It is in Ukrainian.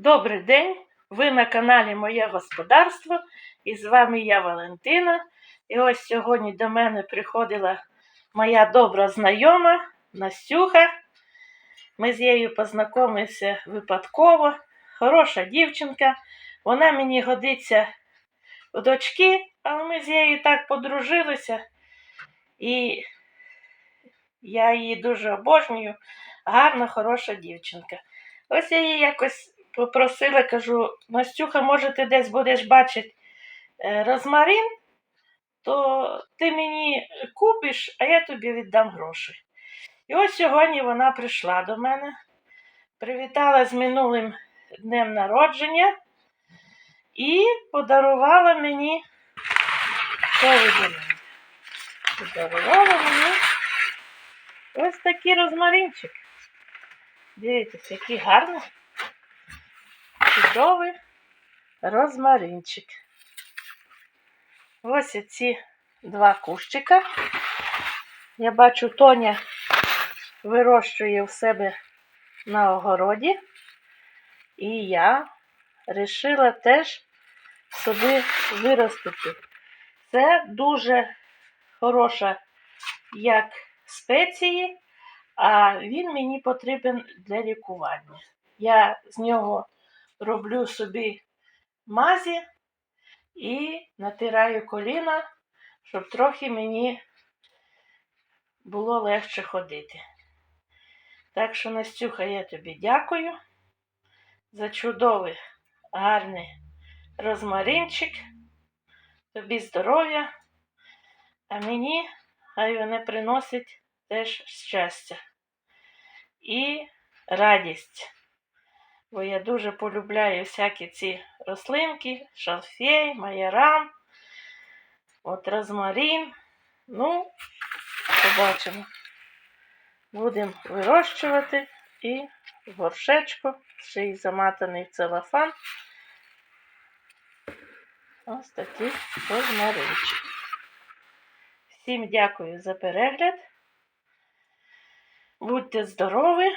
Добрий день! Ви на каналі Моє Господарство і з вами я Валентина. І ось сьогодні до мене приходила моя добра знайома Настюха. Ми з нею познайомилися випадково. Хороша дівчинка. Вона мені годиться у дочки, але ми з нею так подружилися. І я її дуже обожнюю. Гарна, хороша дівчинка. Ось я її якось попросила, кажу, Настюха, може, ти десь будеш бачити е, розмарин, то ти мені купиш, а я тобі віддам гроші. І ось сьогодні вона прийшла до мене, привітала з минулим днем народження і подарувала мені? Подарувала мені ось такий розмаринчик. Дивіться, який гарний, чудовий розмаринчик. Ось ці два кущика. Я бачу, Тоня вирощує в себе на огороді. І я вирішила теж собі виростити. Це дуже хороша як спеції, а він мені потрібен для лікування. Я з нього роблю собі мазі і натираю коліна, щоб трохи мені було легше ходити. Так що, Настюха, я тобі дякую за чудовий, гарний розмаринчик. Тобі здоров'я, а мені хай вони приносять теж щастя і радість. Бо я дуже полюбляю всякі ці рослинки, шалфей, майоран, от розмарин. Ну, побачимо. Будемо вирощувати і в горшечку, ще й заматаний целофан. Ось такий розмаринчик. Всім дякую за перегляд. Будьте здорові